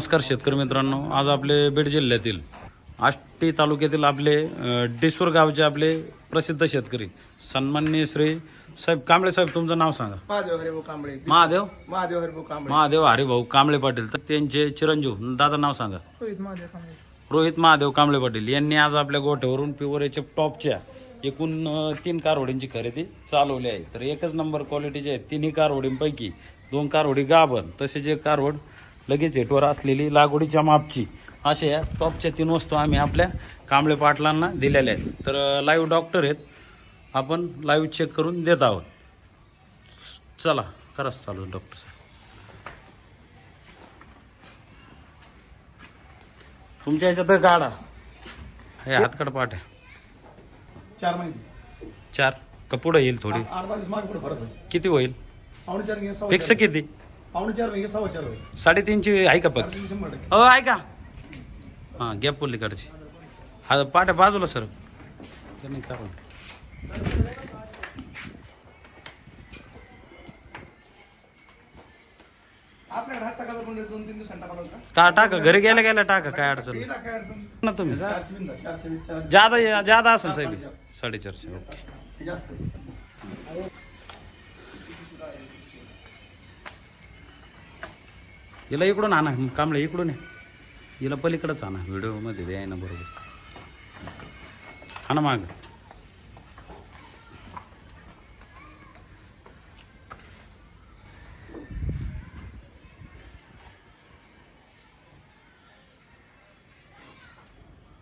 नमस्कार शेतकरी मित्रांनो आज आपले बीड जिल्ह्यातील आष्टी तालुक्यातील आपले डिसूर गावचे आपले प्रसिद्ध शेतकरी सन्माननीय श्री साहेब कांबळे साहेब तुमचं नाव सांगा. महादेव हरिभाऊ कांबळे. महादेव? महादेव हरिभाऊ कांबळे. महादेव हरिभाऊ कांबळे पाटील. तर त्यांचे चिरंजीव दादा नाव सांगा. रोहित महादेव कांबळे. रोहित महादेव कांबळे पाटील यांनी आज आपल्या गोठ्यावरून प्युअरेच्या टॉपच्या एकूण तीन कारवडींची खरेदी चालवली आहे. तर एकच नंबर क्वालिटीचे आहेत. तिन्ही कारवडींपैकी दोन कारवडी गाभण तसेच एक कारवड लगेच हेटवर असलेली लागवडीच्या मापची. अशा या टॉपच्या तीन वस्तू आम्ही आपल्या कांबळे पाटलांना दिलेल्या आहेत. तर लाईव्ह डॉक्टर आहेत. आपण लाईव्ह चेक करून देत आहोत. चला खरंच चालू डॉक्टर साहेब. तुमच्या ह्याच्यात गाडा हे हातकड पाठ आहे. चार महिने चार. का पुढे येईल थोडी? किती होईल? फिक्स किती? पावणे चार घे सव्वा चार होईल. साडेतीनची आहे का पक्की शंभर टक्के. हो ऐका हां गॅप पलीकडची हा पाट्या बाजूला सर. नाही कारण आपल्याकडे हात टाकायचा पण दोन तीन दिवसांनी टाकावं का? टाका. घरी गेल्या गेल्या टाका काय अडचण नाही. ना काय अडचण? ना तुम्ही. चारशे बिंदा चारशे वीस, चारशे जादा असेल साहेब. साडेचारशे ओके. जास्त आहे. हिला इकडून आणा कांबळे इकडून आहे हिला पलीकडंच आणा. व्हिडिओमध्ये द्याय ना बरोबर. आणा माग.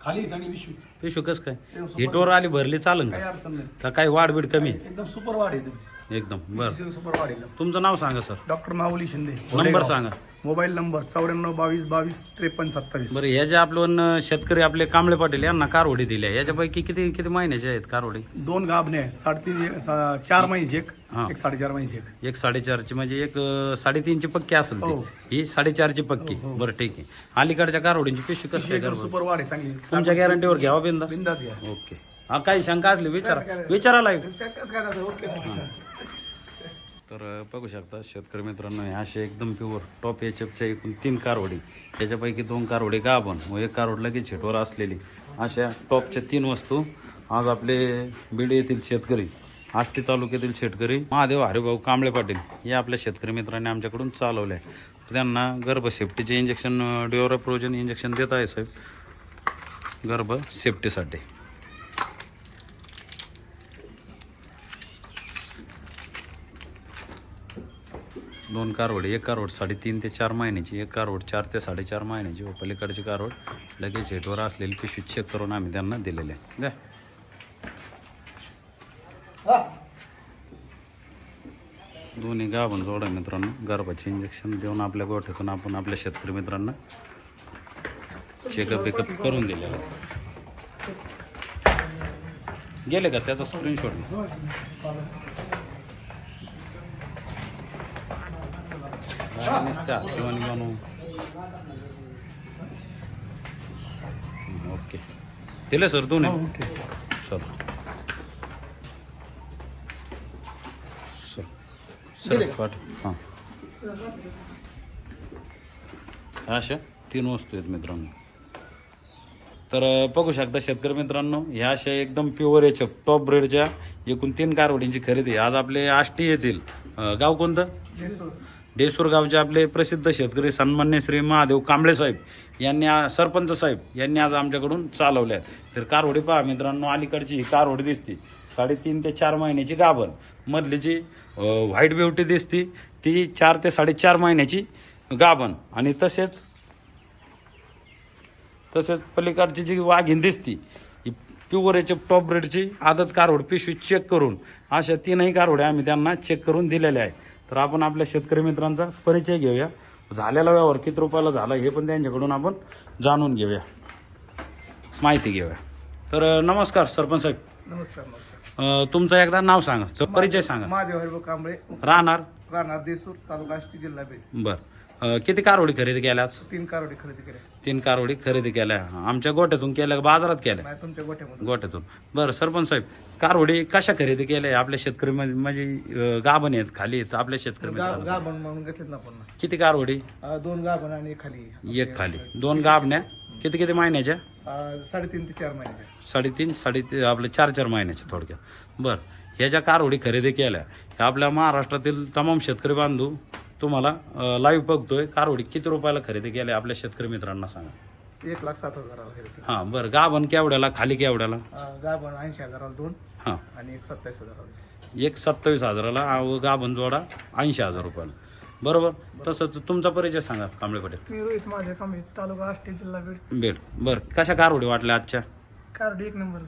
खाली चांगली विशू. पिशू कस काय? हिटवर आली भरली चालन काही का काय वाढ बीड कमी? आहे? एकदम सुपर वाढ आहे तुमची एकदम बर. सुपर वाढ आहे तुमचं नाव सांगा sir. Doctor Mauli Shinde. Number घोडेगाव. सांगा. मोबाईल नंबर चौऱ्याण्णव बावीस बावीस त्रेपन्न सत्तावीस. बरं ह्या ज्या आपलं शेतकरी आपले कांबळे पाटील यांना कारवडी दिल्या याच्यापैकी किती किती महिन्याचे आहेत कारवडी? दोन गाभणे आहेत. साडेतीन एक- सा- चार महिन्याची एक. हा. एक साडेचार महिन्याची एक. एक साडेचारची म्हणजे एक अं, साडेतीनची पक्की असेल ती. हो. ही साडेचारची पक्की. बरं ठीक आहे. अलीकडच्या कारवडींची पिशवी कसं काय एकदम करबो? सुपर वाढ आहे चांगली. तुमच्या गॅरंटीवर घ्यावा बिंदा बिंदास घ्या. ओके. हा काही शंका असली विचारा. विचारा लाईव्ह कसं काय राहतं? ओके. तर बघू शकता शेतकरी मित्रांनो हे असे एकदम प्युअर टॉप एचएफच्या एकूण तीन कारवडी. त्याच्यापैकी दोन कारवडी गाभण व एक कारवड लगेच छेटवर असलेली. अशा टॉपच्या तीन वस्तू आज आपले बीड येथील शेतकरी आष्टी तालुक्यातील शेतकरी महादेव हरिभाऊ कांबळे पाटील हे आपल्या शेतकरी मित्रांनी आमच्याकडून चालवले आहे त्यांना गर्भ सेफ्टीचे इंजेक्शन ड्युरोप्रोजन इंजेक्शन देत आहे साहेब. गर्भ सेफ्टीसाठी दोन कारवड एक कारवड साडेतीन ते चार महिन्याची एक कारवड चार ते साडेचार महिन्याची व पलीकडची कारवड लगेच हेटवर असलेली पिशवी चेक करून आम्ही त्यांना दिलेले आहे. द्या. दोन्ही गाभण जोडा मित्रांनो गर्भाचे इंजेक्शन देऊन आपल्या गोठ्यातून आपण आपल्या शेतकरी मित्रांना चेकअप वेकअप करून दिलेलं गेले का त्याचा स्क्रीनशॉट नुसत्या हातीवाणी बनवू ओके. दिले सर दोन्ही? ओके. सर. सर पाठ हां. अशा तीन वस्तू आहेत मित्रांनो. तर बघू शकता शेतकरी मित्रांनो ह्या अशा एकदम प्युअर याच्या टॉप ब्रेडच्या एकूण तीन कारवडींची खरेदी. आज आपले आष्टी येथील अ, गाव कोणतं? देसूर गावचे आपले प्रसिद्ध शेतकरी सन्मान्य श्री महादेव कांबळे साहेब यांनी सरपंच साहेब यांनी आज आमच्याकडून चालवल्या आहेत. तर कारवडी पहा मित्रांनो अलीकडची ही कारवडी दिसते. साडेतीन ते चार महिन्याची गाभण. मधली जी व्हाईट ब्युटी दिसती ती चार ते साडेचार महिन्याची गाभण. आणि तसेच तसेच पलीकडची जी वाघीण दिसती ही प्युअर याच्या टॉप ब्रेडची आदत कारवड पिशवी चेक करून अशा तीनही कारवड्या आम्ही त्यांना चेक करून दिलेल्या आहे तर आपण आपल्या शेतकरी मित्रांचा परिचय घेऊया. झालेला व्यवहार किती रुपयाला झाला हे पण त्यांच्याकडून आपण जाणून घेऊया. माहिती घेऊया. तर नमस्कार सरपंच साहेब. नमस्कार नमस्कार. अ, तुमचं एकदा नाव सांगा. परिचय सांगा. महादेव हरिभाऊ कांबळे. राहणार? राहणार देसूर तालुका आष्टी जिल्हा बीड. बर. अ, किती कारवडी खरेदी केल्या आज? तीन कारवडी खरेदी केल्या. तीन कारवडी खरेदी केल्या. आमच्या गोट्यातून केल्या बाजारात केल्या? नाही तुमच्या गोठ्यामधून. गोट्यातून बरं सरपंच साहेब कारवडी कशा खरेदी केल्या? आपल्या शेतकरी म्हणजे अं, गाभण आहेत खाली आहेत आपल्या शेतकरी गा मित्रांना गाभण म्हणून घेतलेत ना किती कारवडी? अं, दोन गाभण आणि एक खाली. एक खाली. दोन गाभण्या? किती किती महिन्याच्या? अं, साडेतीन ते चार महिन्याचे साडेतीन साडेतीन आपले चार चार महिन्याच्या थोडक्यात. बरं ह्या ज्या कारवडी खरेदी केल्या ह्या आपल्या महाराष्ट्रातील तमाम शेतकरी बांधव तुम्हाला लाईव्ह बघतोय. कारवडी किती रुपयाला खरेदी केल्या आपल्या शेतकरी मित्रांना सांगा. एक लाख सात हजाराला घेतले हां बरं. गाभण केवढ्याला खाली केवढ्याला? गाभण ऐंशी हजाराला दोन हां. आणि एक सत्तावीस हजाराला एक सत्तावीस हजाराला आव गाभण जोडा ऐंशी हजार रुपयाला. बरोबर? तसंच तुमचा परिचय सांगा कांबळे पटेल. मी रोहित माझे कमी तालुका आष्टी जिल्हा बीड. बेड. बरं. कशा कारवडी वाटल्या आजच्या? कार्ड एक नंबर.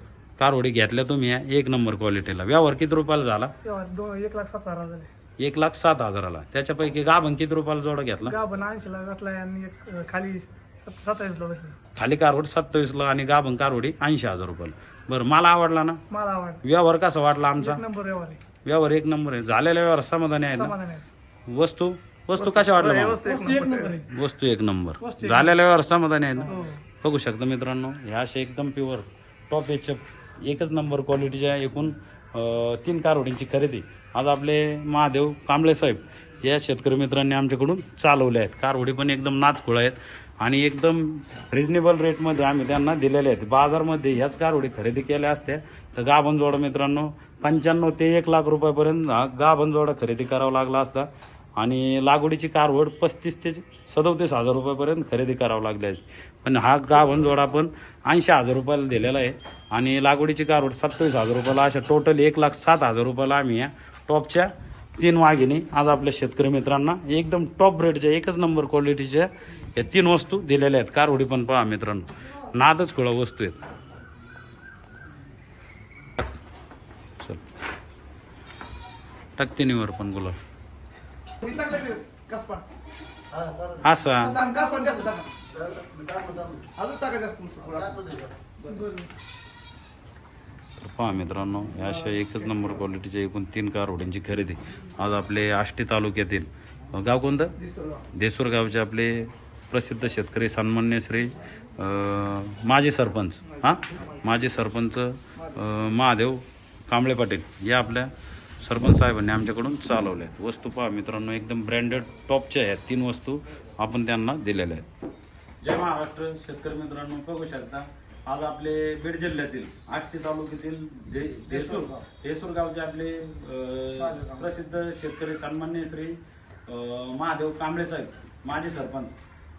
कारवडी घेतल्या तुम्ही या एक नंबर क्वालिटीला व्यवहार किती रुपयाला झाला? दोन एक लाख सात हजार झाले. एक लाख सात हजाराला. त्याच्यापैकी गाभण किती रुपयाला जोडा घेतला? गाभण ऐंशीला घातलाय आणि एक खाली सत- सत्तावीसला बसले. खाली कारवड सत्तावीसला आणि गाभण कारवडी ऐंशी हजार रुपयाला. बरं मला आवडला ना? मला आवड व्यवहार कसा वाटला आमचा? एक नंबर व्यवहार आहे. व्यवहार एक नंबर आहे. झालेला व्यवहार समाधानी आहे ना? समाधान आहे वस्तू? वस्तू कशा वाटल्या? वस्तू एक नंबर आहे. वस्तू एक नंबर. झालेला व्यवहार समाधानी आहे ना? हो. बघू शकता मित्रांनो ह्या अशा एकदम प्युअर टॉप एचच्या एकच नंबर क्वालिटीच्या एकूण अं, तीन कारवडींची खरेदी. आज आपले महादेव कांबळे साहेब या शेतकरी मित्रांनी आमच्याकडून चालवले आहेत. कारवडी पण एकदम नाचखुळ आहेत. आणि एकदम रिजनेबल रेटमध्ये आम्ही त्यांना दिलेले आहेत. बाजारमध्ये ह्याच कारवडी खरेदी केल्या असत्या. तर गाभण जोडा मित्रांनो पंच्याण्णव ते एक लाख रुपयापर्यंत हा गाभण जोडा खरेदी करावा लागला असता. आणि लागवडीची कारवड पस्तीस ते सदोतीस हजार रुपयापर्यंत खरेदी करावं लागली आहे. पण हा गाभण जोडा ऐंशी हजार रुपयाला दिलेला आहे. आणि लागवडीची कारवड सत्तावीस हजार रुपयाला अशा टोटल एक लाख सात हजार रुपयाला आम्ही या टॉपच्या तीन वाघिणी आज आपल्या शेतकरी मित्रांना एकदम टॉप ब्रेडच्या एकच नंबर क्वालिटीच्या या तीन वस्तू दिलेल्या आहेत. कारवडी पण पहा मित्रांनो. नादच खुळा वस्तू आहेत. चल. टाक तिन्हीवर पण गुलाब असा. तर पहा मित्रांनो या अशा एकच नंबर क्वालिटीच्या एकूण तीन कारवड्यांची खरेदी. आज आपले आष्टी तालुक्यातील गाव कोणतं? देसूर गावचे आपले प्रसिद्ध शेतकरी सन्मान्य श्री माजी सरपंच. हां? माजी सरपंच महादेव कांबळे पाटील. या आपल्या सरपंच साहेबांनी आमच्याकडून चालवल्या आहेत. वस्तू पहा मित्रांनो एकदम ब्रँडेड टॉपच्या आहेत. तीन वस्तू आपण त्यांना दिलेल्या आहेत. जय महाराष्ट्र. शेतकरी मित्रांनो बघू शकता. आज आपले बीड जिल्ह्यातील आष्टी तालुक्यातील देसूर देसूर गावचे आपले प्रसिद्ध शेतकरी सन्मान्य श्री महादेव कांबळे साहेब माजी सरपंच.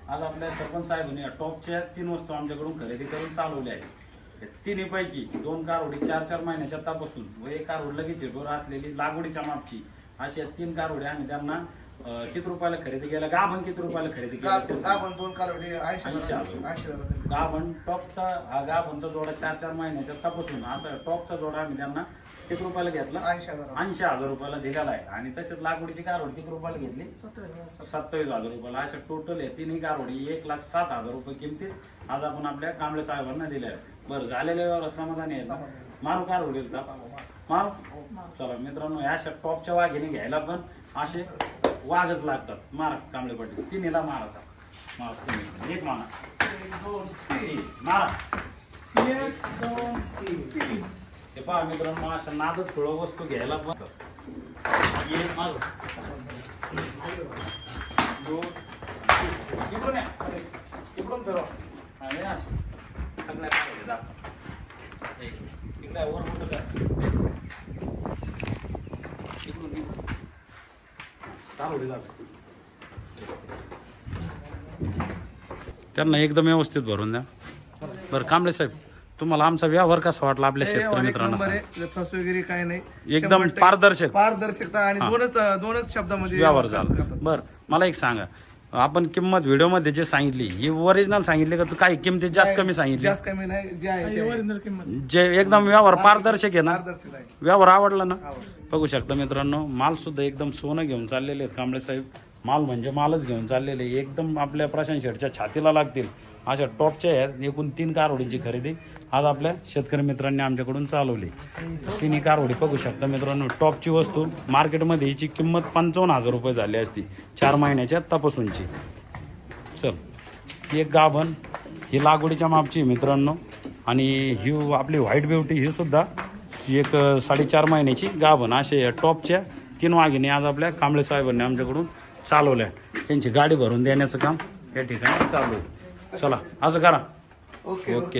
आज आपल्या सरपंच साहेबांनी टॉपच्या तीन वस्तू आमच्याकडून खरेदी करून चालवल्या आहेत. तिन्हीपैकी दोन कारवडी चार चार महिन्याच्या तपासून व एक कारवड लगेच झेटवर असलेली लागवडीच्या मापची. अशा तीन कारवडी आम्ही त्यांना अ, किती रुपयाला खरेदी केल्या गाभण किती रुपयाला खरेदी केल्या ते सांगा. गाभण दोन कालवडी ऐंशी ऐंशी हजार. हजार ऐंशी हजार गाभण टॉपचा हा गाभणचा जोडा चार चार महिन्याच्या तपासून असा टॉपचा जोडा आम्ही त्यांना किती रुपयाला घेतला? ऐंशी हजार ऐंशी हजार रुपयाला दिलेला आहे. आणि तसेच लागवडीची कारवड किती रुपयाला घेतली? सत्तावीस हजार रुपयाला. अशा टोटल आहे तिन्ही कारवडी एक लाख सात हजार रुपये किमतीत आज आपण आपल्या कांबळे साहेबांना दिल्या आहेत. बरं झालेल्या व्यवहार समाधानी आहे ना? मारू कारवडी मारू चला मित्रांनो ह्या अशा टॉपच्या वाघिणी घ्यायला पण असे वाघच लागतात. मारा कांबळे पाटील. तिन्हीला मारतात मारा तुम्ही एक मारा. तीन. मारा. ते पहा मित्रांनो अशा नादच थोडं वस्तू घ्यायला पण एक मारू दोन तीन. इकडून या. अरे, इकडून फिरवा. आणि असे. सगळ्या कारवडी दाखवा. एक. आहे, वर मोठं काय इकडून इकडून कारवडी दाखवा त्यांना एकदम व्यवस्थित भरून द्या. बरं कांबळे साहेब तुम्हाला आमचा व्यवहार कसा वाटला आपल्या शेतकरी मित्रांना फस वगैरे नाही. एकदम पारदर्शक. पारदर्शकता आणि दोनच दोनच शब्दामध्ये व्यवहार झाला. बरं मला एक सांगा. आपण किंमत व्हिडिओमध्ये जे सांगितली ही ओरिजिनल सांगितली का तू काही किमतीत जास्त कमी सांगितली? जास्त कमी नाही जे आहे ते. आहे. जे एकदम व्यवहार पारदर्शक आहे ना पारदर्शक आहे. व्यवहार आवडला ना. बघू शकता मित्रांनो माल सुद्धा एकदम सोनं घेऊन चाललेले आहेत. कांबळे साहेब माल म्हणजे मालच घेऊन चाललेले आहे. एकदम आपल्या प्रशांत शेठच्या छातीला लागतील. अशा टॉपच्या आहेत. एकूण तीन कारवडीची खरेदी. आज आपल्या शेतकरी मित्रांनी आमच्याकडून चालवली. तिन्ही कारवडी बघू शकता मित्रांनो. टॉपची वस्तू मार्केटमध्ये हिची किंमत पंचावन्न हजार रुपये झाली असती. चार महिन्याच्या तपासूनची. चल ही एक गाभण ही लागवडीच्या मापची मित्रांनो. आणि ही आपली व्हाईट ब्युटी ही सुद्धा एक साडेचार महिन्याची गाभण. असे टॉपच्या तीन वाघिणी आज आपल्या कांबळे साहेबांनी आमच्याकडून चालवल्या. त्यांची गाडी भरून देण्याचं काम या ठिकाणी चालू आहे. चला असं करा. ओके. ओके.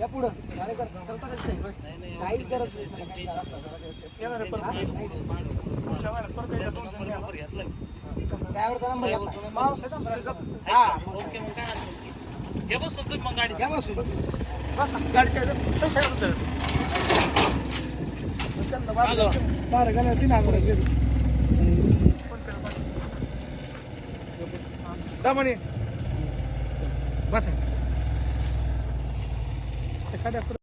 या पुढं. काही गरज. ड्रायव्हरचा नंबर घेतला माणूस आहे ना, जातो. हा. घ्या बसून बस ना, गाडीच्या बारा- गाड्या तीन हजार. दमणे. बस dejar